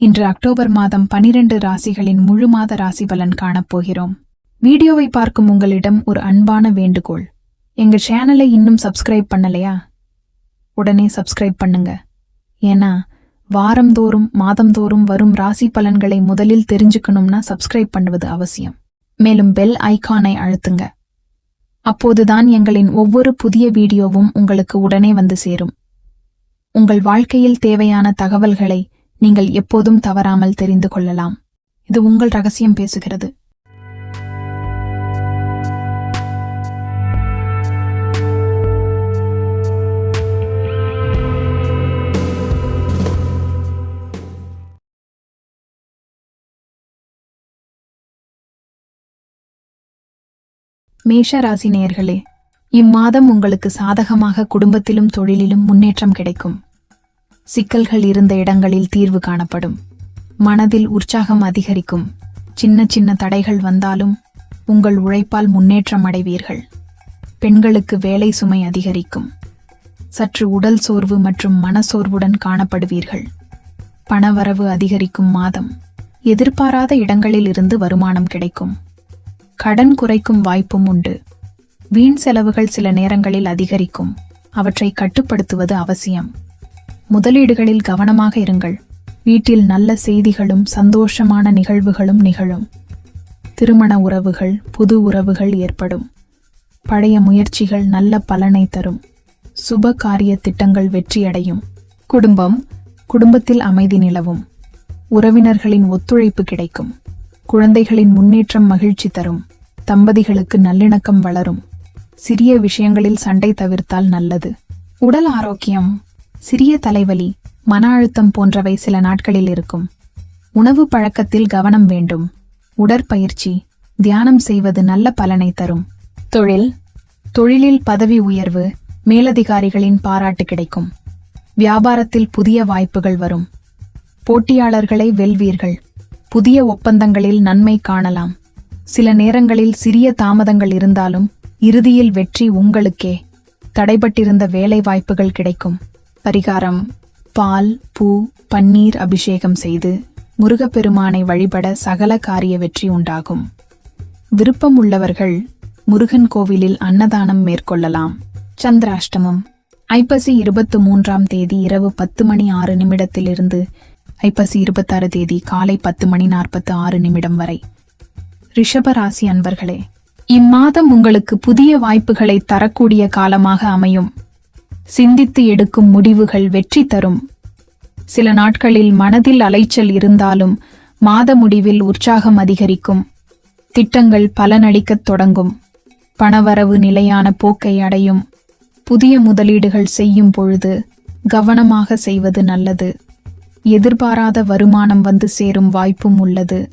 இன்று அக்டோபர் மாதம் பனிரெண்டு ராசிகளின் முழு மாத ராசி பலன் காணப்போகிறோம். வீடியோவை பார்க்கும் உங்களிடம் ஒரு அன்பான வேண்டுகோள். எங்க சேனலை இன்னும் சப்ஸ்கிரைப் பண்ணலையா? உடனே சப்ஸ்கிரைப் பண்ணுங்க. ஏன்னா வாரந்தோறும் மாதந்தோறும் வரும் ராசி பலன்களை முதலில் தெரிஞ்சுக்கணும்னா சப்ஸ்கிரைப் பண்ணுவது அவசியம். மேலும் பெல் ஐகானை அழுத்துங்க. அப்போதுதான் எங்களின் ஒவ்வொரு புதிய வீடியோவும் உங்களுக்கு உடனே வந்து சேரும். உங்கள் வாழ்க்கையில் தேவையான தகவல்களை நீங்கள் எப்போதும் தவறாமல் தெரிந்து கொள்ளலாம். இது உங்கள் ரகசியம் பேசுகிறது. மேஷ ராசி நேயர்களே இம்மாதம் உங்களுக்கு சாதகமாக குடும்பத்திலும் தொழிலிலும் முன்னேற்றம் கிடைக்கும். சிக்கல்கள் இருந்த இடங்களில் தீர்வு காணப்படும். மனதில் உற்சாகம் அதிகரிக்கும். சின்ன சின்ன தடைகள் வந்தாலும் உங்கள் உழைப்பால் முன்னேற்றம் அடைவீர்கள். பெண்களுக்கு வேலை சுமை அதிகரிக்கும். சற்று உடல் சோர்வு மற்றும் மனசோர்வுடன் காணப்படுவீர்கள். பணவரவு அதிகரிக்கும் மாதம். எதிர்பாராத இடங்களில் இருந்து வருமானம் கிடைக்கும். கடன் குறைக்கும் வாய்ப்பும் உண்டு. வீண் செலவுகள் சில நேரங்களில் அதிகரிக்கும். அவற்றை கட்டுப்படுத்துவது அவசியம். முதலீடுகளில் கவனமாக இருங்கள். வீட்டில் நல்ல செய்திகளும் சந்தோஷமான நிகழ்வுகளும் நிகழும். திருமண உறவுகள் புது உறவுகள் ஏற்படும். பழைய முயற்சிகள் நல்ல பலனை தரும். சுப காரிய திட்டங்கள் வெற்றியடையும். குடும்பம் குடும்பத்தில் அமைதி நிலவும். உறவினர்களின் ஒத்துழைப்பு கிடைக்கும். குழந்தைகளின் முன்னேற்றம் மகிழ்ச்சி தரும். தம்பதிகளுக்கு நல்லிணக்கம் வளரும். சிறிய விஷயங்களில் சண்டை தவிர்த்தால் நல்லது. உடல் ஆரோக்கியம் சிறிய தலைவலி மன அழுத்தம் போன்றவை சில நாட்களில் இருக்கும். உணவு பழக்கத்தில் கவனம் வேண்டும். உடற்பயிற்சி தியானம் செய்வது நல்ல பலனை தரும். தொழில் தொழிலில் பதவி உயர்வு மேலதிகாரிகளின் பாராட்டு கிடைக்கும். வியாபாரத்தில் புதிய வாய்ப்புகள் வரும். போட்டியாளர்களை வெல்வீர்கள். புதிய ஒப்பந்தங்களில் நன்மை காணலாம். சில நேரங்களில் சிறிய தாமதங்கள் இருந்தாலும் இறுதியில் வெற்றி உங்களுக்கே. தடைபட்டிருந்த வேலை வாய்ப்புகள் கிடைக்கும். பரிகாரம். பால் பூ பன்னீர் அபிஷேகம் செய்து முருகப்பெருமானை வழிபட சகல காரிய வெற்றி உண்டாகும். விருப்பம் உள்ளவர்கள் முருகன் கோவிலில் அன்னதானம் மேற்கொள்ளலாம். சந்திராஷ்டமம். ஐப்பசி இருபத்து மூன்றாம் தேதி இரவு பத்து மணி ஆறு நிமிடத்திலிருந்து ஐப்பசி இருபத்தாறு தேதி காலை பத்து மணி நாற்பத்து ஆறு நிமிடம் வரை. ரிஷபராசி அன்பர்களே இம்மாதம் உங்களுக்கு புதிய வாய்ப்புகளை தரக்கூடிய காலமாக அமையும். சிந்தித்து எடுக்கும் முடிவுகள் வெற்றி தரும். சில நாட்களில் மனதில் அலைச்சல் இருந்தாலும் மாத முடிவில் உற்சாகம் அதிகரிக்கும். திட்டங்கள் பலனளிக்கத் தொடங்கும். பணவரவு நிலையான போக்கை அடையும். புதிய முதலீடுகள் செய்யும் பொழுது கவனமாக செய்வது நல்லது. எதிர்பாராத வருமானம் வந்து சேரும் வாய்ப்பும் உள்ளது.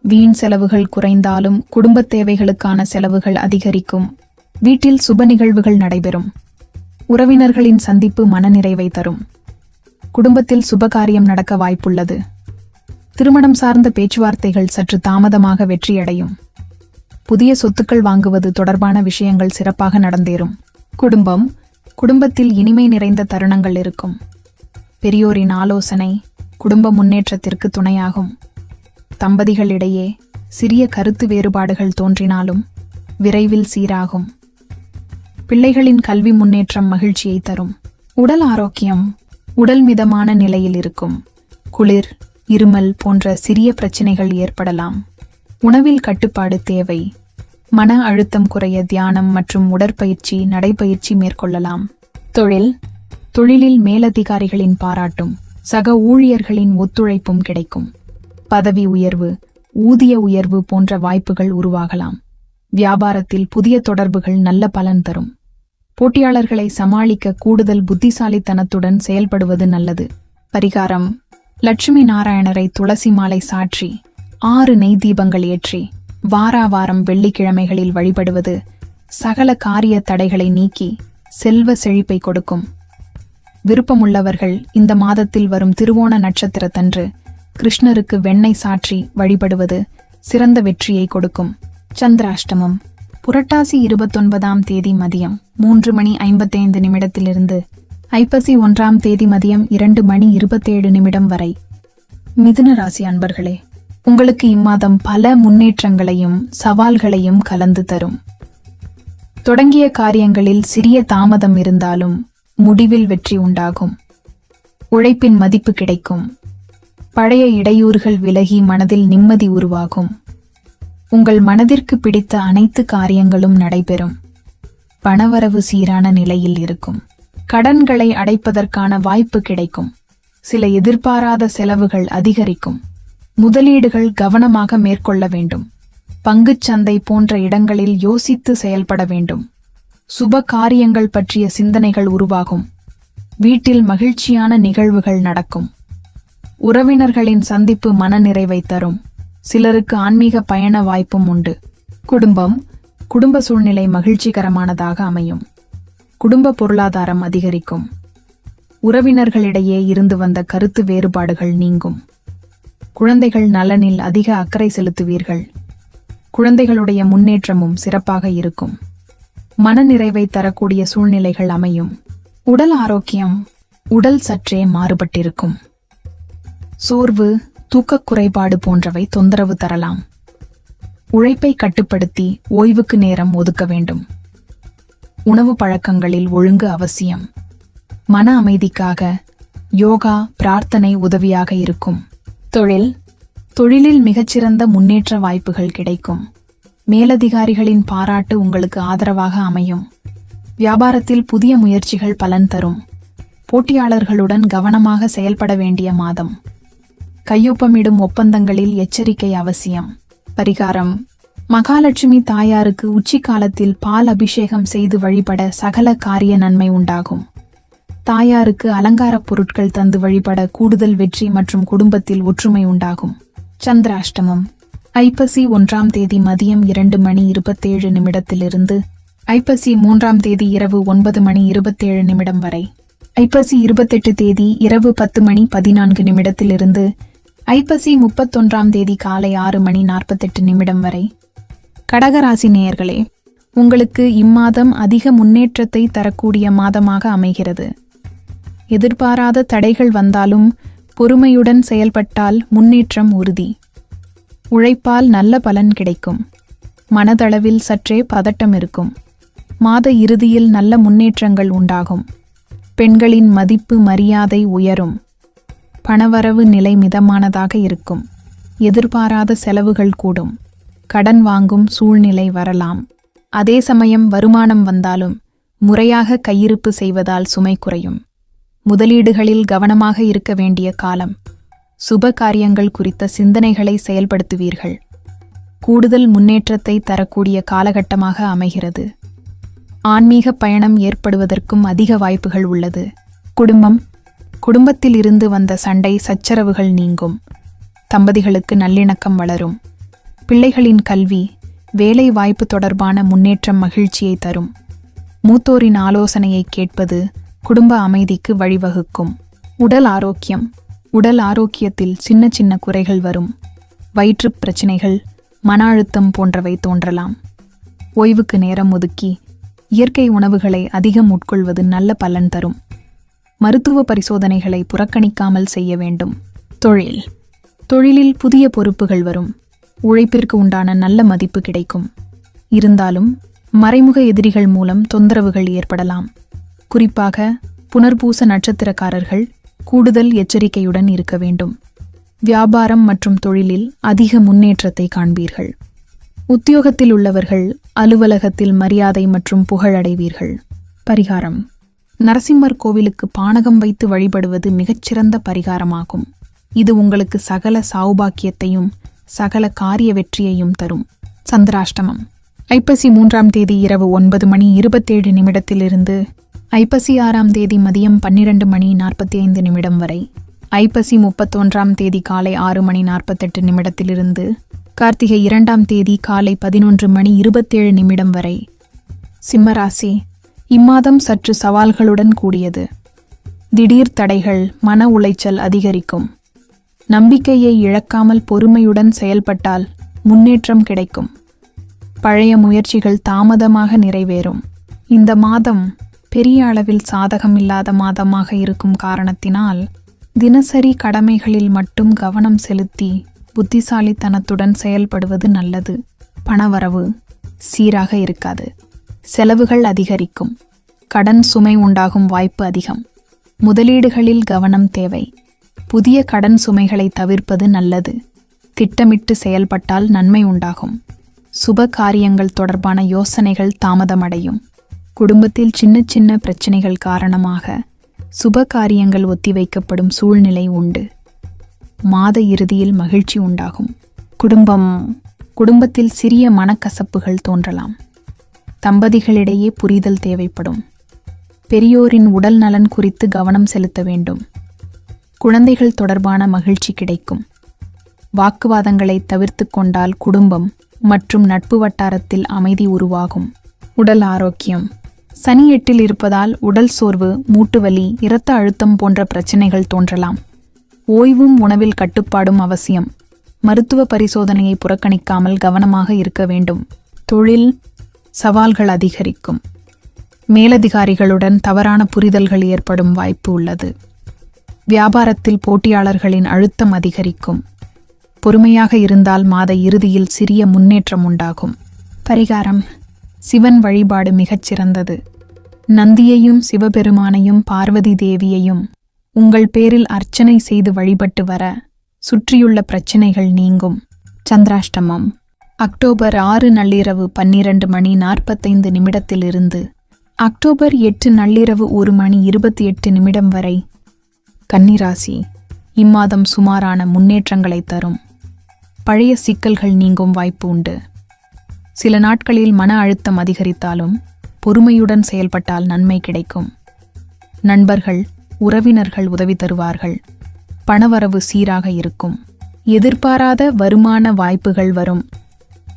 வீண் செலவுகள் குறைந்தாலும் குடும்பத் தேவைகளுக்கான செலவுகள் அதிகரிக்கும். வீட்டில் சுப நிகழ்வுகள் நடைபெறும். உறவினர்களின் சந்திப்பு மனநிறைவை தரும். குடும்பத்தில் சுபகாரியம் நடக்க வாய்ப்புள்ளது. திருமணம் சார்ந்த பேச்சுவார்த்தைகள் சற்று தாமதமாக வெற்றியடையும். புதிய சொத்துக்கள் வாங்குவது தொடர்பான விஷயங்கள் சிறப்பாக நடந்தேறும். குடும்பம் குடும்பத்தில் இனிமை நிறைந்த தருணங்கள் இருக்கும். பெரியோரின் ஆலோசனை குடும்ப முன்னேற்றத்திற்கு துணையாகும். தம்பதிகளிடையே சிறிய கருத்து வேறுபாடுகள் தோன்றினாலும் விரைவில் சீராகும். பிள்ளைகளின் கல்வி முன்னேற்றம் மகிழ்ச்சியை தரும். உடல் ஆரோக்கியம் உடல் மிதமான நிலையில் இருக்கும். குளிர் இருமல் போன்ற சிறிய பிரச்சனைகள் ஏற்படலாம். உணவில் கட்டுப்பாடு தேவை. மன அழுத்தம் குறைய தியானம் மற்றும் உடற்பயிற்சி நடைபயிற்சி மேற்கொள்ளலாம். தொழில் தொழிலில் மேலதிகாரிகளின் பாராட்டும் சக ஊழியர்களின் ஒத்துழைப்பும் கிடைக்கும். பதவி உயர்வு ஊதிய உயர்வு போன்ற வாய்ப்புகள் உருவாகலாம். வியாபாரத்தில் புதிய தொடர்புகள் நல்ல பலன் தரும். போட்டியாளர்களை சமாளிக்க கூடுதல் புத்திசாலித்தனத்துடன் செயல்படுவது நல்லது. பரிகாரம். லட்சுமி நாராயணரை துளசி மாலை சாற்றி ஆறு நெய் தீபங்கள் ஏற்றி வாரா வாரம் வெள்ளிக்கிழமைகளில் வழிபடுவது சகல காரிய தடைகளை நீக்கி செல்வ செழிப்பை கொடுக்கும். விருப்பமுள்ளவர்கள் இந்த மாதத்தில் வரும் திருவோண நட்சத்திரத்தன்று கிருஷ்ணருக்கு வெண்ணெய் சாற்றி வழிபடுவது சிறந்த வெற்றியை கொடுக்கும். சந்திராஷ்டமம். புரட்டாசி இருபத்தொன்பதாம் தேதி மதியம் மூன்று மணி ஐம்பத்தைந்து நிமிடத்திலிருந்து ஐப்பசி ஒன்றாம் தேதி மதியம் இரண்டு மணி இருபத்தேழு நிமிடம் வரை. மிதுன ராசி அன்பர்களே உங்களுக்கு இம்மாதம் பல முன்னேற்றங்களையும் சவால்களையும் கலந்து தரும். தொடங்கிய காரியங்களில் சிறிய தாமதம் இருந்தாலும் முடிவில் வெற்றி உண்டாகும். உழைப்பின் மதிப்பு கிடைக்கும். பழைய இடையூறுகள் விலகி மனதில் நிம்மதி உருவாகும். உங்கள் மனதிற்கு பிடித்த அனைத்து காரியங்களும் நடைபெறும். பணவரவு சீரான நிலையில் இருக்கும். கடன்களை அடைப்பதற்கான வாய்ப்பு கிடைக்கும். சில எதிர்பாராத செலவுகள் அதிகரிக்கும். முதலீடுகள் கவனமாக மேற்கொள்ள வேண்டும். பங்குச் சந்தை போன்ற இடங்களில் யோசித்து செயல்பட வேண்டும். சுப காரியங்கள் பற்றிய சிந்தனைகள் உருவாகும். வீட்டில் மகிழ்ச்சியான நிகழ்வுகள் நடக்கும். உறவினர்களின் சந்திப்பு மனநிறைவை தரும். சிலருக்கு ஆன்மீக பயண வாய்ப்பும் உண்டு. குடும்பம் குடும்ப சூழ்நிலை மகிழ்ச்சிகரமானதாக அமையும். குடும்ப பொருளாதாரம் அதிகரிக்கும். உறவினர்களிடையே இருந்து வந்த கருத்து வேறுபாடுகள் நீங்கும். குழந்தைகள் நலனில் அதிக அக்கறை செலுத்துவீர்கள். குழந்தைகளுடைய முன்னேற்றமும் சிறப்பாக இருக்கும். மனநிறைவை தரக்கூடிய சூழ்நிலைகள் அமையும். உடல் ஆரோக்கியம் உடல் சற்றே மாறுபட்டிருக்கும். சோர்வு தூக்கக் குறைபாடு போன்றவை தொந்தரவு தரலாம். உழைப்பை கட்டுப்படுத்தி ஓய்வுக்கு நேரம் ஒதுக்க வேண்டும். உணவு பழக்கங்களில் ஒழுங்கு அவசியம். மன அமைதிக்காக யோகா பிரார்த்தனை உதவியாக இருக்கும். தொழில். தொழிலில் மிகச்சிறந்த முன்னேற்ற வாய்ப்புகள் கிடைக்கும். மேலதிகாரிகளின் பாராட்டு உங்களுக்கு ஆதரவாக அமையும். வியாபாரத்தில் புதிய முயற்சிகள் பலன் தரும். போட்டியாளர்களுடன் கவனமாக செயல்பட வேண்டிய மாதம். கையொப்பமிடும் ஒப்பந்தங்களில் எச்சரிக்கை அவசியம். பரிகாரம். மகாலட்சுமி தாயாருக்கு உச்சி காலத்தில் பால் அபிஷேகம் செய்து வழிபட சகல காரிய நன்மை உண்டாகும். தாயாருக்கு அலங்காரப் பொருட்கள் தந்து வழிபட கூடுதல் வெற்றி மற்றும் குடும்பத்தில் ஒற்றுமை உண்டாகும். சந்திராஷ்டமம். ஐப்பசி ஒன்றாம் தேதி மதியம் இரண்டு மணி இருபத்தேழு நிமிடத்திலிருந்து ஐப்பசி மூன்றாம் தேதி இரவு ஒன்பது மணி இருபத்தேழு நிமிடம் வரை. ஐப்பசி இருபத்தெட்டு தேதி இரவு பத்து மணி பதினான்கு நிமிடத்திலிருந்து ஐப்பசி முப்பத்தொன்றாம் தேதி காலை ஆறு மணி நாற்பத்தெட்டு நிமிடம் வரை. கடகராசி நேயர்களே உங்களுக்கு இம்மாதம் அதிக முன்னேற்றத்தை தரக்கூடிய மாதமாக அமைகிறது. எதிர்பாராத தடைகள் வந்தாலும் பொறுமையுடன் செயல்பட்டால் முன்னேற்றம் உறுதி. உழைப்பால் நல்ல பலன் கிடைக்கும். மனதளவில் சற்றே பதட்டம் இருக்கும். மாத இறுதியில் நல்ல முன்னேற்றங்கள் உண்டாகும். பெண்களின் மதிப்பு மரியாதை உயரும். பணவரவு நிலை மிதமானதாக இருக்கும். எதிர்பாராத செலவுகள் கூடும். கடன் வாங்கும் சூழ்நிலை வரலாம். அதே சமயம் வருமானம் வந்தாலும் முறையாக கையிருப்பு செய்வதால் சுமை குறையும். முதலீடுகளில் கவனமாக இருக்க வேண்டிய காலம். சுப காரியங்கள் குறித்த சிந்தனைகளை செயல்படுத்துவீர்கள். கூடுதல் முன்னேற்றத்தை தரக்கூடிய காலகட்டமாக அமைகிறது. ஆன்மீக பயணம் ஏற்படுவதற்கும் அதிக வாய்ப்புகள் உள்ளது. குடும்பம் குடும்பத்தில் இருந்து வந்த சண்டை சச்சரவுகள் நீங்கும். தம்பதிகளுக்கு நல்லிணக்கம் வளரும். பிள்ளைகளின் கல்வி வேலை வாய்ப்பு தொடர்பான முன்னேற்றம் மகிழ்ச்சியை தரும். மூத்தோரின் ஆலோசனையை கேட்பது குடும்ப அமைதிக்கு வழிவகுக்கும். உடல் ஆரோக்கியம். உடல் ஆரோக்கியத்தில் சின்ன சின்ன குறைகள் வரும். வயிற்றுப் பிரச்சினைகள் மன அழுத்தம் போன்றவை தோன்றலாம். ஓய்வுக்கு நேரம் ஒதுக்கி இயற்கை உணவுகளை அதிகம் உட்கொள்வது நல்ல பலன் தரும். மருத்துவ பரிசோதனைகளை புறக்கணிக்காமல் செய்ய வேண்டும். தொழில். தொழிலில் புதிய பொறுப்புகள் வரும். உழைப்பிற்கு உண்டான நல்ல மதிப்பு கிடைக்கும். இருந்தாலும் மறைமுக எதிரிகள் மூலம் தொந்தரவுகள் ஏற்படலாம். குறிப்பாக புனர்பூச நட்சத்திரக்காரர்கள் கூடுதல் எச்சரிக்கையுடன் இருக்க வேண்டும். வியாபாரம் மற்றும் தொழிலில் அதிக முன்னேற்றத்தை காண்பீர்கள். உத்தியோகத்தில் உள்ளவர்கள் அலுவலகத்தில் மரியாதை மற்றும் புகழடைவீர்கள். பரிகாரம். நரசிம்மர் கோவிலுக்கு பானகம் வைத்து வழிபடுவது மிகச்சிறந்த பரிகாரமாகும். இது உங்களுக்கு சகல சௌபாக்கியத்தையும் சகல காரிய வெற்றியையும் தரும். சந்திராஷ்டமம். ஐப்பசி மூன்றாம் தேதி இரவு ஒன்பது மணி இருபத்தேழு நிமிடத்திலிருந்து ஐப்பசி ஆறாம் தேதி மதியம் பன்னிரண்டு மணி நாற்பத்தி ஐந்து நிமிடம் வரை ஐப்பசி முப்பத்தொன்றாம் தேதி காலை ஆறு மணி நாற்பத்தெட்டு நிமிடத்திலிருந்து கார்த்திகை இரண்டாம் தேதி காலை பதினொன்று மணி இருபத்தேழு நிமிடம் வரை. சிம்மராசி இம்மாதம் சற்று சவால்களுடன் கூடியது. திடீர் தடைகள் மன உளைச்சல் அதிகரிக்கும். நம்பிக்கையை இழக்காமல் பொறுமையுடன் செயல்பட்டால் முன்னேற்றம் கிடைக்கும். பழைய முயற்சிகள் தாமதமாக நிறைவேறும். இந்த மாதம் பெரிய அளவில் சாதகம் இல்லாத மாதமாக இருக்கும் காரணத்தினால் தினசரி கடமைகளில் மட்டும் கவனம் செலுத்தி புத்திசாலித்தனத்துடன் செயல்படுவது நல்லது. பணவரவு சீராக இருக்காது. செலவுகள் அதிகரிக்கும். கடன் சுமை உண்டாகும் வாய்ப்பு அதிகம். முதலீடுகளில் கவனம் தேவை. புதிய கடன் சுமைகளை தவிர்ப்பது நல்லது. திட்டமிட்டு செயல்பட்டால் நன்மை உண்டாகும். சுப காரியங்கள் தொடர்பான யோசனைகள் தாமதமடையும். குடும்பத்தில் சின்ன சின்ன பிரச்சனைகள் காரணமாக சுப காரியங்கள் ஒத்திவைக்கப்படும் சூழ்நிலை உண்டு. மாத இறுதியில் மகிழ்ச்சி உண்டாகும். குடும்பம் குடும்பத்தில் சிறிய மனக்கசப்புகள் தோன்றலாம். தம்பதிகளிடையே புரிதல் தேவைப்படும். பெரியோரின் உடல் நலன் குறித்து கவனம் செலுத்த வேண்டும். குழந்தைகள் தொடர்பான மகிழ்ச்சி கிடைக்கும். வாக்குவாதங்களை தவிர்த்து கொண்டால் குடும்பம் மற்றும் நட்பு வட்டாரத்தில் அமைதி உருவாகும். உடல் ஆரோக்கியம். சனி எட்டில் இருப்பதால் உடல் சோர்வு மூட்டுவலி இரத்த அழுத்தம் போன்ற பிரச்சனைகள் தோன்றலாம். ஓய்வும் உணவில் கட்டுப்பாடும் அவசியம். மருத்துவ பரிசோதனையை புறக்கணிக்காமல் கவனமாக இருக்க வேண்டும். தொழில் சவால்கள் அதிகரிக்கும். மேலதிகாரிகளுடன் தவறான புரிதல்கள் ஏற்படும் வாய்ப்பு உள்ளது. வியாபாரத்தில் போட்டியாளர்களின் அழுத்தம் அதிகரிக்கும். பொறுமையாக இருந்தால் மாத இறுதியில் சிறிய முன்னேற்றம் உண்டாகும். பரிகாரம். சிவன் வழிபாடு மிகச்சிறந்தது நந்தியையும் சிவபெருமானையும் பார்வதி தேவியையும் உங்கள் பேரில் அர்ச்சனை செய்து வழிபட்டு வர சுற்றியுள்ள பிரச்சனைகள் நீங்கும். சந்திராஷ்டமம். அக்டோபர் ஆறு நள்ளிரவு பன்னிரண்டு மணி நாற்பத்தைந்து நிமிடத்திலிருந்து. அக்டோபர் எட்டு நள்ளிரவு ஒரு மணி இருபத்தி எட்டு நிமிடம் வரை. கன்னிராசி இம்மாதம் சுமாரான முன்னேற்றங்களை தரும். பழைய சிக்கல்கள் நீங்கும் வாய்ப்பு உண்டு. சில நாட்களில் மன அழுத்தம் அதிகரித்தாலும் பொறுமையுடன் செயல்பட்டால் நன்மை கிடைக்கும். நண்பர்கள் உறவினர்கள் உதவி தருவார்கள். பணவரவு சீராக இருக்கும். எதிர்பாராத வருமான வாய்ப்புகள் வரும்.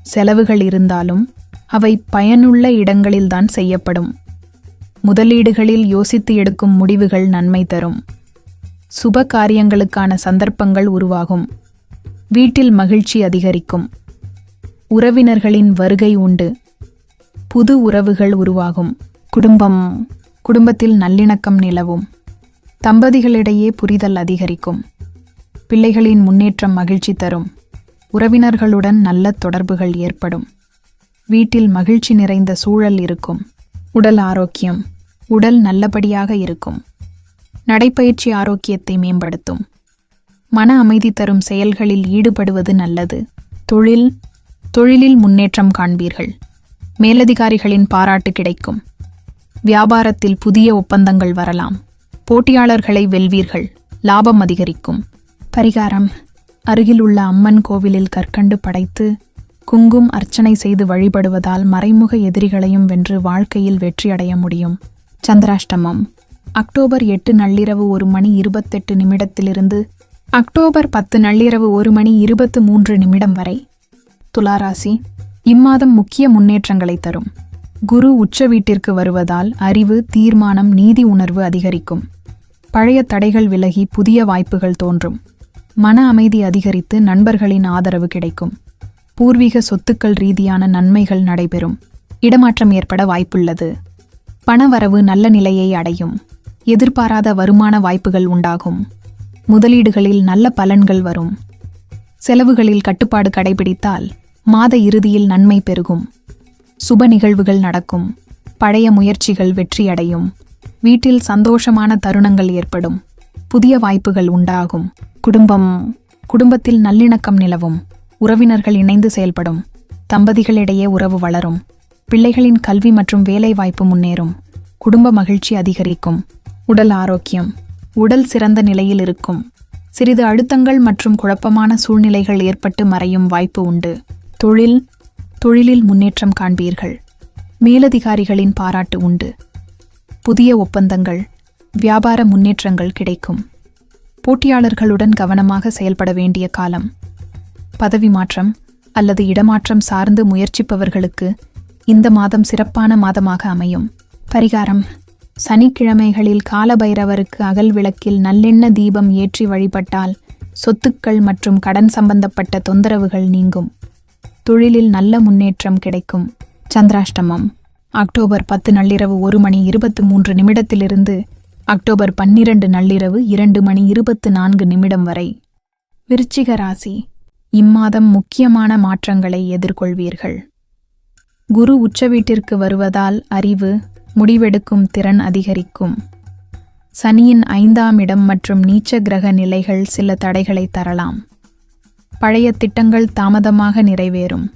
செலவுகள் இருந்தாலும் அவை பயனுள்ள இடங்களில்தான் செய்யப்படும். முதலீடுகளில் யோசித்து எடுக்கும் முடிவுகள் நன்மை தரும். சுப காரியங்களுக்கான சந்தர்ப்பங்கள் உருவாகும். வீட்டில் மகிழ்ச்சி அதிகரிக்கும். உறவினர்களின் வருகை உண்டு. புது உறவுகள் உருவாகும். குடும்பம் குடும்பத்தில் நல்லிணக்கம் நிலவும். தம்பதிகளிடையே புரிதல் அதிகரிக்கும். பிள்ளைகளின் முன்னேற்றம் மகிழ்ச்சி தரும். உறவினர்களுடன் நல்ல தொடர்புகள் ஏற்படும். வீட்டில் மகிழ்ச்சி நிறைந்த சூழல் இருக்கும். உடல் ஆரோக்கியம் உடல் நல்லபடியாக இருக்கும். நடைப்பயிற்சி ஆரோக்கியத்தை மேம்படுத்தும். மன அமைதி தரும் செயல்களில் ஈடுபடுவது நல்லது. தொழில் தொழிலில் முன்னேற்றம் காண்பீர்கள். மேலதிகாரிகளின் பாராட்டு கிடைக்கும். வியாபாரத்தில் புதிய ஒப்பந்தங்கள் வரலாம். போட்டியாளர்களை வெல்வீர்கள். லாபம் அதிகரிக்கும். பரிகாரம். அருகில் உள்ள அம்மன் கோவிலில் கற்கண்டு படைத்து குங்கும் அர்ச்சனை செய்து வழிபடுவதால் மறைமுக எதிரிகளையும் வென்று வாழ்க்கையில் வெற்றியடைய முடியும். சந்திராஷ்டமம். அக்டோபர் எட்டு நள்ளிரவு ஒரு மணி இருபத்தெட்டு நிமிடத்திலிருந்து அக்டோபர் பத்து நள்ளிரவு ஒரு மணி இருபத்து மூன்று நிமிடம் வரை. துளாராசி இம்மாதம் முக்கிய முன்னேற்றங்களை தரும். குரு உச்ச வீட்டிற்கு வருவதால் அறிவு தீர்மானம் நீதி உணர்வு அதிகரிக்கும். பழைய தடைகள் விலகி புதிய வாய்ப்புகள் தோன்றும். மன அமைதி அதிகரித்து நண்பர்களின் ஆதரவு கிடைக்கும். பூர்வீக சொத்துக்கள் ரீதியான நன்மைகள் நடைபெறும். இடமாற்றம் ஏற்பட வாய்ப்புள்ளது. பணவரவு நல்ல நிலையை அடையும். எதிர்பாராத வருமான வாய்ப்புகள் உண்டாகும். முதலீடுகளில் நல்ல பலன்கள் வரும். செலவுகளில் கட்டுப்பாடு கடைபிடித்தால் மாத இறுதியில் நன்மை பெருகும். சுப நிகழ்வுகள் நடக்கும். பழைய முயற்சிகள் வெற்றியடையும். வீட்டில் சந்தோஷமான தருணங்கள் ஏற்படும். புதிய வாய்ப்புகள் உண்டாகும். குடும்பம் குடும்பத்தில் நல்லிணக்கம் நிலவும். உறவினர்கள் இணைந்து செயல்படும். தம்பதிகளிடையே உறவு வளரும். பிள்ளைகளின் கல்வி மற்றும் வேலைவாய்ப்பு முன்னேறும். குடும்ப மகிழ்ச்சி அதிகரிக்கும். உடல் ஆரோக்கியம் உடல் சிறந்த நிலையில் இருக்கும். சிறிது அழுத்தங்கள் மற்றும் குழப்பமான சூழ்நிலைகள் ஏற்பட்டு மறையும் வாய்ப்பு உண்டு. தொழில் தொழிலில் முன்னேற்றம் காண்பீர்கள். மேலதிகாரிகளின் பாராட்டு உண்டு. புதிய ஒப்பந்தங்கள் வியாபார முன்னேற்றங்கள் கிடைக்கும். போட்டியாளர்களுடன் கவனமாக செயல்பட வேண்டிய காலம். பதவி மாற்றம் அல்லது இடமாற்றம் சார்ந்து முயற்சிப்பவர்களுக்கு இந்த மாதம் சிறப்பான மாதமாக அமையும். பரிகாரம். சனிக்கிழமைகளில் காலபைரவருக்கு அகல் விளக்கில் நல்லெண்ண தீபம் ஏற்றி வழிபட்டால் சொத்துக்கள் மற்றும் கடன் சம்பந்தப்பட்ட தொந்தரவுகள் நீங்கும். தொழிலில் நல்ல முன்னேற்றம் கிடைக்கும். சந்திராஷ்டமம். அக்டோபர் பத்து நள்ளிரவு ஒரு மணி இருபத்து மூன்று நிமிடத்திலிருந்து அக்டோபர் பன்னிரண்டு நள்ளிரவு இரண்டு மணி இருபத்து நான்கு நிமிடம் வரை. விருச்சிக ராசி இம்மாதம் முக்கியமான மாற்றங்களை எதிர்கொள்வீர்கள். குரு உச்ச வீட்டிற்கு வருவதால் அறிவு முடிவெடுக்கும் திறன் அதிகரிக்கும். சனியின் ஐந்தாம் இடம் மற்றும் நீச்ச கிரக நிலைகள் சில தடைகளை தரலாம். பழைய திட்டங்கள் தாமதமாக நிறைவேறும்.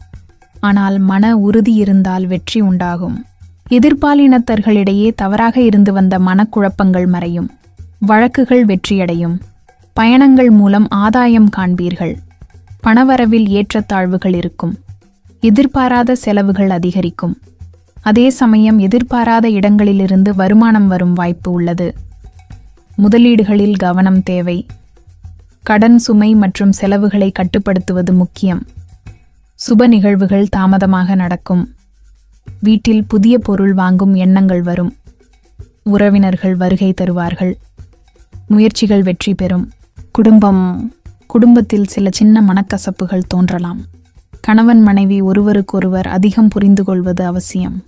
ஆனால் மன உறுதி இருந்தால் வெற்றி உண்டாகும். எதிர்பாலினத்தர்களிடையே தவறாக இருந்து வந்த மனக்குழப்பங்கள் மறையும். வழக்குகள் வெற்றியடையும். பயணங்கள் மூலம் ஆதாயம் காண்பீர்கள். பணவரவில் ஏற்றத்தாழ்வுகள் இருக்கும். எதிர்பாராத செலவுகள் அதிகரிக்கும். அதே சமயம் எதிர்பாராத இடங்களிலிருந்து வருமானம் வரும் வாய்ப்பு உள்ளது. முதலீடுகளில் கவனம் தேவை. கடன் சுமை மற்றும் செலவுகளை கட்டுப்படுத்துவது முக்கியம். சுப நிகழ்வுகள் தாமதமாக நடக்கும். வீட்டில் புதிய பொருள் வாங்கும் எண்ணங்கள் வரும். உறவினர்கள் வருகை தருவார்கள். முயற்சிகள் வெற்றி பெறும். குடும்பம் குடும்பத்தில் சில சின்ன மனக்கசப்புகள் தோன்றலாம். கணவன் மனைவி ஒருவருக்கொருவர் அதிகம் புரிந்து கொள்வது அவசியம்.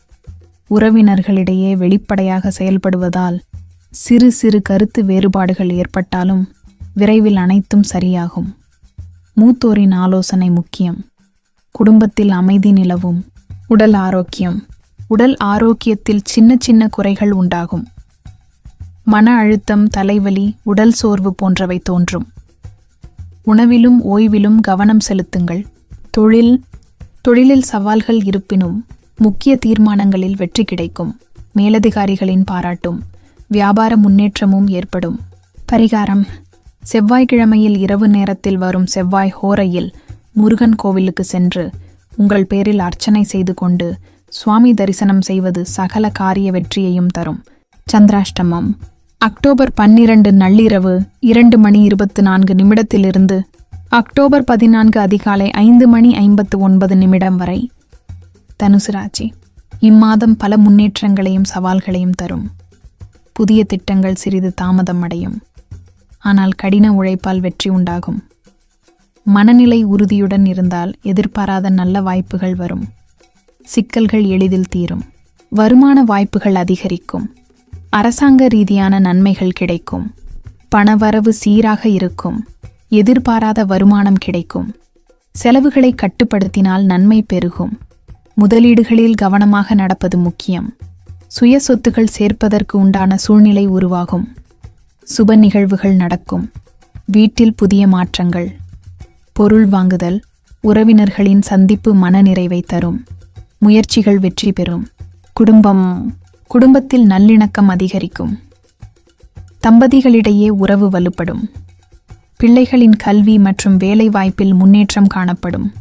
உறவினர்களிடையே வெளிப்படையாக செயல்படுவதால் சிறு சிறு கருத்து வேறுபாடுகள் ஏற்பட்டாலும் விரைவில் அனைத்தும் சரியாகும். மூத்தோரின் ஆலோசனை முக்கியம். குடும்பத்தில் அமைதி நிலவும். உடல் ஆரோக்கியம். உடல் ஆரோக்கியத்தில் சின்ன சின்ன குறைகள் உண்டாகும். மன அழுத்தம் தலைவலி உடல் சோர்வு போன்றவை தோன்றும். உணவிலும் ஓய்விலும் கவனம் செலுத்துங்கள். தொழில் தொழிலில் சவால்கள் இருப்பினும் முக்கிய தீர்மானங்களில் வெற்றி கிடைக்கும். மேலதிகாரிகளின் பாராட்டும் வியாபார முன்னேற்றமும் ஏற்படும். பரிகாரம் செவ்வாய்க்கிழமையில் இரவு நேரத்தில் வரும் செவ்வாய் ஹோரையில் முருகன் கோவிலுக்கு சென்று உங்கள் பேரில் அர்ச்சனை செய்து கொண்டு சுவாமி தரிசனம் செய்வது சகல காரிய வெற்றியையும் தரும். சந்திராஷ்டமம். அக்டோபர் பன்னிரண்டு நள்ளிரவு இரண்டு மணி இருபத்து நான்கு நிமிடத்திலிருந்து அக்டோபர் பதினான்கு அதிகாலை ஐந்து மணி ஐம்பத்து ஒன்பது நிமிடம் வரை. தனுசு ராசி. இம்மாதம் பல முன்னேற்றங்களையும் சவால்களையும் தரும். புதிய திட்டங்கள் சிறிது தாமதம் அடையும். ஆனால் கடின உழைப்பால் வெற்றி உண்டாகும். மனநிலை உறுதியுடன் இருந்தால் எதிர்பாராத நல்ல வாய்ப்புகள் வரும். சிக்கல்கள் எளிதில் தீரும். வருமான வாய்ப்புகள் அதிகரிக்கும். அரசாங்க ரீதியான நன்மைகள் கிடைக்கும். பணவரவு சீராக இருக்கும். எதிர்பாராத வருமானம் கிடைக்கும். செலவுகளை கட்டுப்படுத்தினால் நன்மை பெருகும். முதலீடுகளில் கவனமாக நடப்பது முக்கியம். சுய சொத்துகள் சேர்ப்பதற்கு உண்டான சூழ்நிலை உருவாகும். சுப நிகழ்வுகள் நடக்கும். வீட்டில் புதிய மாற்றங்கள். பொருள் வாங்குதல் உறவினர்களின் சந்திப்பு மனநிறைவை தரும். முயற்சிகள் வெற்றி பெறும். குடும்பம் குடும்பத்தில் நல்லிணக்கம் அதிகரிக்கும். தம்பதிகளிடையே உறவு வலுப்படும். பிள்ளைகளின் கல்வி மற்றும் வேலைவாய்ப்பில் முன்னேற்றம் காணப்படும்.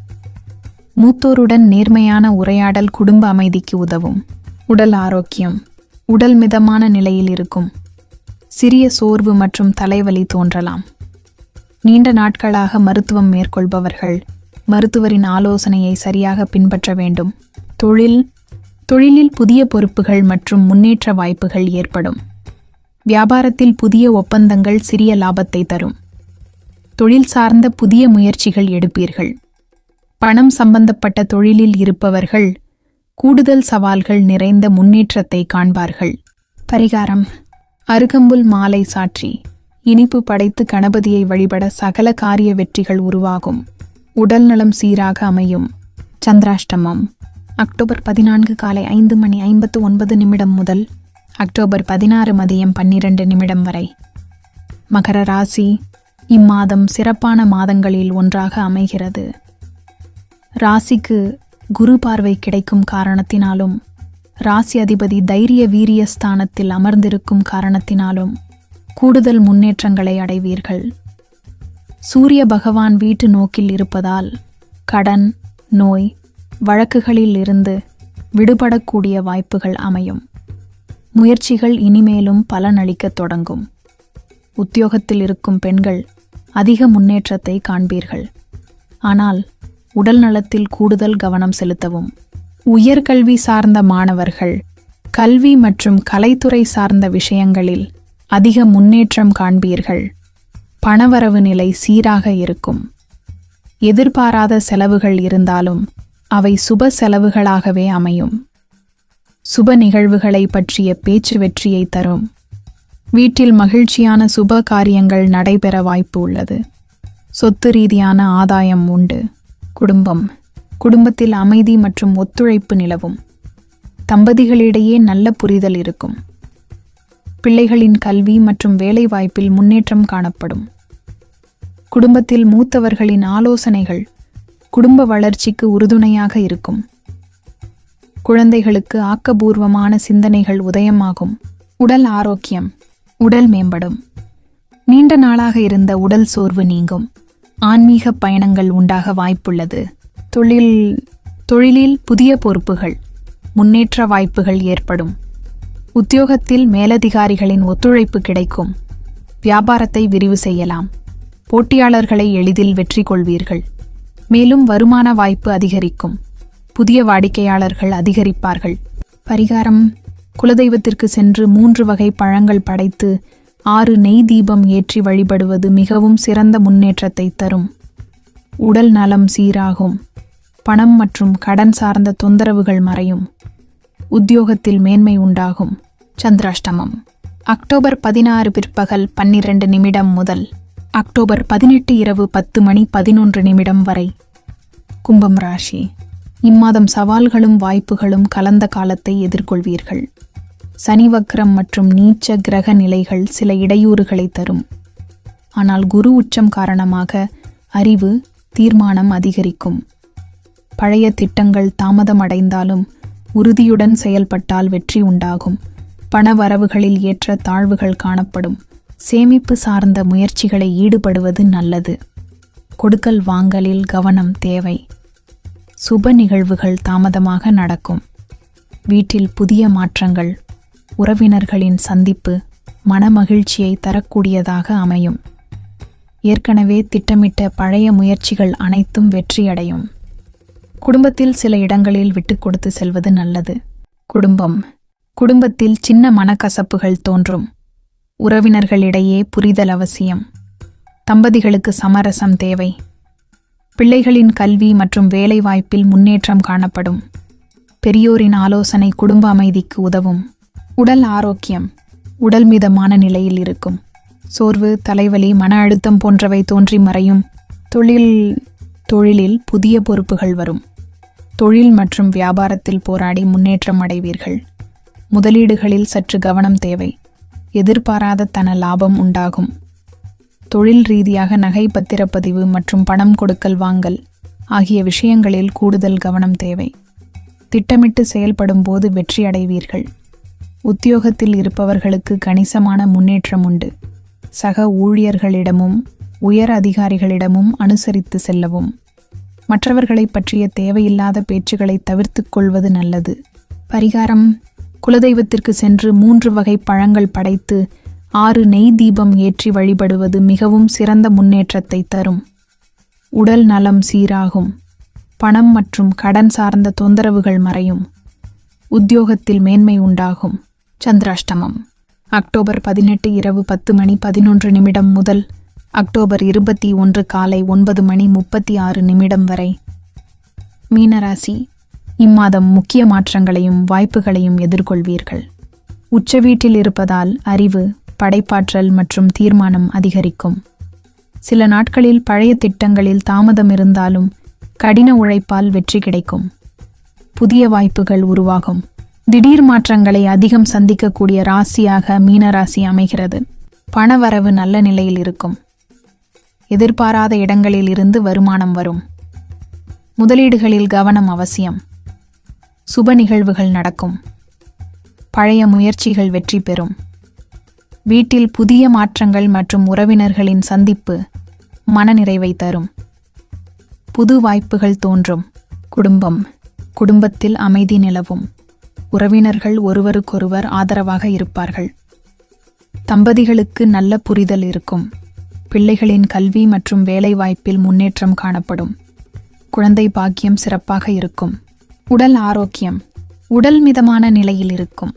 மூத்தோருடன் நேர்மையான உரையாடல் குடும்ப அமைதிக்கு உதவும். உடல் ஆரோக்கியம் உடல் மிதமான நிலையில் இருக்கும். சிறிய சோர்வு மற்றும் தலைவலி தோன்றலாம். நீண்ட நாட்களாக மருத்துவம் மேற்கொள்பவர்கள் மருத்துவரின் ஆலோசனையை சரியாக பின்பற்ற வேண்டும். தொழில் தொழிலில் புதிய பொறுப்புகள் மற்றும் முன்னேற்ற வாய்ப்புகள் ஏற்படும். வியாபாரத்தில் புதிய ஒப்பந்தங்கள் சிறிய லாபத்தை தரும். தொழில் சார்ந்த புதிய முயற்சிகள் எடுப்பீர்கள். பணம் சம்பந்தப்பட்ட தொழிலில் இருப்பவர்கள் கூடுதல் சவால்கள் நிறைந்த முன்னேற்றத்தை காண்பார்கள். பரிகாரம். அருகம்புல் மாலை சாற்றி. இனிப்பு படைத்து கணபதியை வழிபட சகல காரிய வெற்றிகள் உருவாகும். உடல் நலம் சீராக அமையும். சந்திராஷ்டமம். அக்டோபர் பதினான்கு காலை ஐந்து மணி ஐம்பத்து ஒன்பது நிமிடம் முதல் அக்டோபர் பதினாறு மதியம் பன்னிரண்டு நிமிடம் வரை. மகர ராசி இம்மாதம் சிறப்பான மாதங்களில் ஒன்றாக அமைகிறது. ராசிக்கு குரு பார்வை கிடைக்கும் காரணத்தினாலும் ராசி அதிபதி தைரிய வீரிய ஸ்தானத்தில் அமர்ந்திருக்கும் காரணத்தினாலும் கூடுதல் முன்னேற்றங்களை அடைவீர்கள். சூரிய பகவான் வீட்டு நோக்கில் இருப்பதால் கடன் நோய் வழக்குகளில் இருந்து விடுபடக்கூடிய வாய்ப்புகள் அமையும். முயற்சிகள் இனிமேலும் பலனளிக்கத் தொடங்கும். உத்தியோகத்தில் இருக்கும் பெண்கள் அதிக முன்னேற்றத்தை காண்பீர்கள். ஆனால் உடல் நலத்தில் கூடுதல் கவனம் செலுத்தவும். உயர்கல்வி சார்ந்த மாணவர்கள் கல்வி மற்றும் கலைத்துறை சார்ந்த விஷயங்களில் அதிக முன்னேற்றம் காண்பீர்கள். பணவரவு நிலை சீராக இருக்கும். எதிர்பாராத செலவுகள் இருந்தாலும் அவை சுப செலவுகளாகவே அமையும். சுப நிகழ்வுகளை பற்றிய பேச்சு வெற்றியை தரும். வீட்டில் மகிழ்ச்சியான சுப காரியங்கள் நடைபெற வாய்ப்பு உள்ளது. சொத்து ரீதியான ஆதாயம் உண்டு. குடும்பம். குடும்பத்தில் அமைதி மற்றும் ஒத்துழைப்பு நிலவும். தம்பதிகளிடையே நல்ல புரிதல் இருக்கும். பிள்ளைகளின் கல்வி மற்றும் வேலைவாய்ப்பில் முன்னேற்றம் காணப்படும். குடும்பத்தில் மூத்தவர்களின் ஆலோசனைகள் குடும்ப வளர்ச்சிக்கு உறுதுணையாக இருக்கும். குழந்தைகளுக்கு ஆக்கபூர்வமான சிந்தனைகள் உதயமாகும். உடல் ஆரோக்கியம் உடல் மேம்படும். நீண்ட நாளாக இருந்த உடல் சோர்வு நீங்கும். ஆன்மீக பயணங்கள் உண்டாக வாய்ப்புள்ளது. தொழில் தொழிலில் புதிய பொறுப்புகள் முன்னேற்ற வாய்ப்புகள் ஏற்படும். உத்தியோகத்தில் மேலதிகாரிகளின் ஒத்துழைப்பு கிடைக்கும். வியாபாரத்தை விரிவு செய்யலாம். போட்டியாளர்களை எளிதில் வெற்றி கொள்வீர்கள். மேலும் வருமான வாய்ப்பு அதிகரிக்கும். புதிய வாடிக்கையாளர்கள் அதிகரிப்பார்கள். பரிகாரம். குலதெய்வத்திற்கு சென்று மூன்று வகை பழங்கள் படைத்து ஆறு நெய் தீபம் ஏற்றி வழிபடுவது மிகவும் சிறந்த முன்னேற்றத்தை தரும். உடல் நலம் சீராகும். பணம் மற்றும் கடன் சார்ந்த தொந்தரவுகள் மறையும். உத்தியோகத்தில் மேன்மை உண்டாகும். சந்திராஷ்டமம். அக்டோபர் பதினாறு பிற்பகல் பன்னிரண்டு நிமிடம் முதல் அக்டோபர் பதினெட்டு இரவு பத்து மணி பதினொன்று நிமிடம் வரை. கும்பம் ராசி. இம்மாதம் சவால்களும் வாய்ப்புகளும் கலந்த காலத்தை எதிர்கொள்வீர்கள். சனி வக்ரம் மற்றும் நீச்ச கிரக நிலைகள் சில இடையூறுகளை தரும். ஆனால் குரு உச்சம் காரணமாக அறிவு தீர்மானம் அதிகரிக்கும். பழைய திட்டங்கள் தாமதமடைந்தாலும் உறுதியுடன் செயல்பட்டால் வெற்றி உண்டாகும். பண வரவுகளில் ஏற்ற தாழ்வுகள் காணப்படும். சேமிப்பு சார்ந்த முயற்சிகளை ஈடுபடுவது நல்லது. கொடுக்கல் வாங்கலில் கவனம் தேவை. சுப நிகழ்வுகள் தாமதமாக நடக்கும். வீட்டில் புதிய மாற்றங்கள். உறவினர்களின் சந்திப்பு மனமகிழ்ச்சியை தரக்கூடியதாக அமையும். ஏற்கனவே திட்டமிட்ட பழைய முயற்சிகள் அனைத்தும் வெற்றியடையும். குடும்பத்தில் சில இடங்களில் விட்டு கொடுத்து செல்வது நல்லது. குடும்பம். குடும்பத்தில் சின்ன மனக்கசப்புகள் தோன்றும். உறவினர்களிடையே புரிதல் அவசியம். தம்பதிகளுக்கு சமரசம் தேவை. பிள்ளைகளின் கல்வி மற்றும் வேலைவாய்ப்பில் முன்னேற்றம் காணப்படும். பெரியோரின் ஆலோசனை குடும்ப அமைதிக்கு உதவும். உடல் ஆரோக்கியம். உடல் மிதமான நிலையில் இருக்கும். சோர்வு தலைவலி மன அழுத்தம் போன்றவை தோன்றி மறையும். தொழில் தொழிலில் புதிய பொறுப்புகள் வரும். தொழில் மற்றும் வியாபாரத்தில் போராடி முன்னேற்றம் அடைவீர்கள். முதலீடுகளில் சற்று கவனம் தேவை. எதிர்பாராத தன லாபம் உண்டாகும். தொழில் ரீதியாக நகை பத்திரப்பதிவு மற்றும் பணம் கொடுக்கல் வாங்கல் ஆகிய விஷயங்களில் கூடுதல் கவனம் தேவை. திட்டமிட்டு செயல்படும் போது வெற்றி அடைவீர்கள். உத்தியோகத்தில் இருப்பவர்களுக்கு கணிசமான முன்னேற்றம் உண்டு. சக ஊழியர்களிடமும் உயர் அதிகாரிகளிடமும் அனுசரித்து செல்லவும். மற்றவர்களை பற்றிய தேவையில்லாத பேச்சுகளை தவிர்த்து கொள்வது நல்லது. பரிகாரம். குலதெய்வத்திற்கு சென்று மூன்று வகை பழங்கள் படைத்து ஆறு நெய் தீபம் ஏற்றி வழிபடுவது மிகவும் சிறந்த முன்னேற்றத்தை தரும். உடல் நலம் சீராகும். பணம் மற்றும் கடன் சார்ந்த தொந்தரவுகள் மறையும். உத்தியோகத்தில் மேன்மை உண்டாகும். சந்திராஷ்டமம். அக்டோபர் பதினெட்டு இரவு பத்து மணி பதினொன்று நிமிடம் முதல் அக்டோபர் இருபத்தி ஒன்று காலை ஒன்பது மணி முப்பத்தி ஆறு நிமிடம் வரை. மீனராசி இம்மாதம் முக்கிய மாற்றங்களையும் வாய்ப்புகளையும் எதிர்கொள்வீர்கள். உச்ச வீட்டில் இருப்பதால் அறிவு படைப்பாற்றல் மற்றும் தீர்மானம் அதிகரிக்கும். சில நாட்களில் பழைய திட்டங்களில் தாமதம் இருந்தாலும் கடின உழைப்பால் வெற்றி கிடைக்கும். புதிய வாய்ப்புகள் உருவாகும். திடீர் மாற்றங்களை அதிகம் சந்திக்கக்கூடிய ராசியாக மீனராசி அமைகிறது. பணவரவு நல்ல நிலையில் இருக்கும். எதிர்பாராத இடங்களில் இருந்து வருமானம் வரும். முதலீடுகளில் கவனம் அவசியம். சுப நிகழ்வுகள் நடக்கும். பழைய முயற்சிகள் வெற்றி பெறும். வீட்டில் புதிய மாற்றங்கள் மற்றும் உறவினர்களின் சந்திப்பு மனநிறைவை தரும். புது வாய்ப்புகள் தோன்றும். குடும்பம் குடும்பத்தில் அமைதி நிலவும். உறவினர்கள் ஒருவருக்கொருவர் ஆதரவாக இருப்பார்கள். தம்பதிகளுக்கு நல்ல புரிதல் இருக்கும். பிள்ளைகளின் கல்வி மற்றும் வேலைவாய்ப்பில் முன்னேற்றம் காணப்படும். குழந்தை பாக்கியம் சிறப்பாக இருக்கும். உடல் ஆரோக்கியம் உடல் மிதமான நிலையில் இருக்கும்.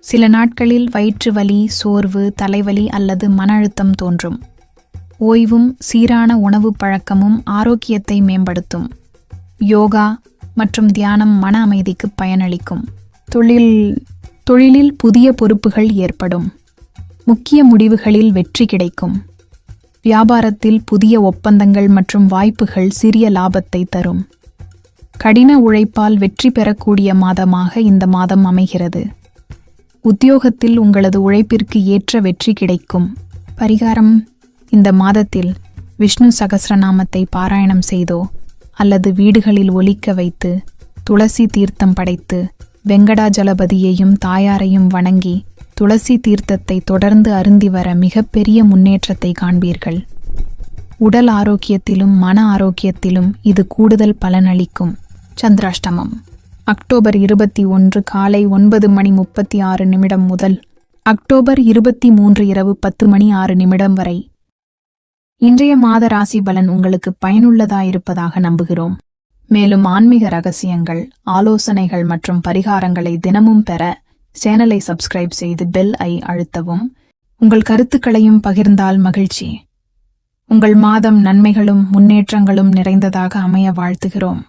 சில நாட்களில் வயிற்று வலி சோர்வு தலைவலி அல்லது மன அழுத்தம் தோன்றும். ஓய்வும் சீரான உணவு பழக்கமும் ஆரோக்கியத்தை மேம்படுத்தும். யோகா மற்றும் தியானம் மன அமைதிக்கு பயனளிக்கும். தொழில் தொழிலில் புதிய பொறுப்புகள் ஏற்படும். முக்கிய முடிவுகளில் வெற்றி கிடைக்கும். வியாபாரத்தில் புதிய ஒப்பந்தங்கள் மற்றும் வாய்ப்புகள் சிறிய லாபத்தை தரும். கடின உழைப்பால் வெற்றி பெறக்கூடிய மாதமாக இந்த மாதம் அமைகிறது. உத்தியோகத்தில் உங்களது உழைப்பிற்கு ஏற்ற வெற்றி கிடைக்கும். பரிகாரம் இந்த மாதத்தில் விஷ்ணு சகசிரநாமத்தை பாராயணம் செய்தோ அல்லது வீடுகளில் ஒலிக்க வைத்து துளசி தீர்த்தம் படைத்து வெங்கடாஜலபதியையும் தாயாரையும் வணங்கி துளசி தீர்த்தத்தை தொடர்ந்து அருந்தி வர மிகப்பெரிய முன்னேற்றத்தை காண்பீர்கள். உடல் ஆரோக்கியத்திலும் மன ஆரோக்கியத்திலும் இது கூடுதல் பலனளிக்கும். சந்திராஷ்டமம். அக்டோபர் இருபத்தி ஒன்று காலை ஒன்பது மணி முப்பத்தி ஆறு நிமிடம் முதல் அக்டோபர் இருபத்தி மூன்று இரவு பத்து மணி ஆறு நிமிடம் வரை. இன்றைய மாத ராசி பலன் உங்களுக்கு பயனுள்ளதாயிருப்பதாக நம்புகிறோம். மேலும் ஆன்மீக ரகசியங்கள் ஆலோசனைகள் மற்றும் பரிகாரங்களை தினமும் பெற சேனலை சப்ஸ்கிரைப் செய்து பெல் ஐ அழுத்தவும். உங்கள் கருத்துக்களையும் பகிர்ந்தால் மகிழ்ச்சி. உங்கள் மாதம் நன்மைகளும் முன்னேற்றங்களும் நிறைந்ததாக அமைய வாழ்த்துகிறோம்.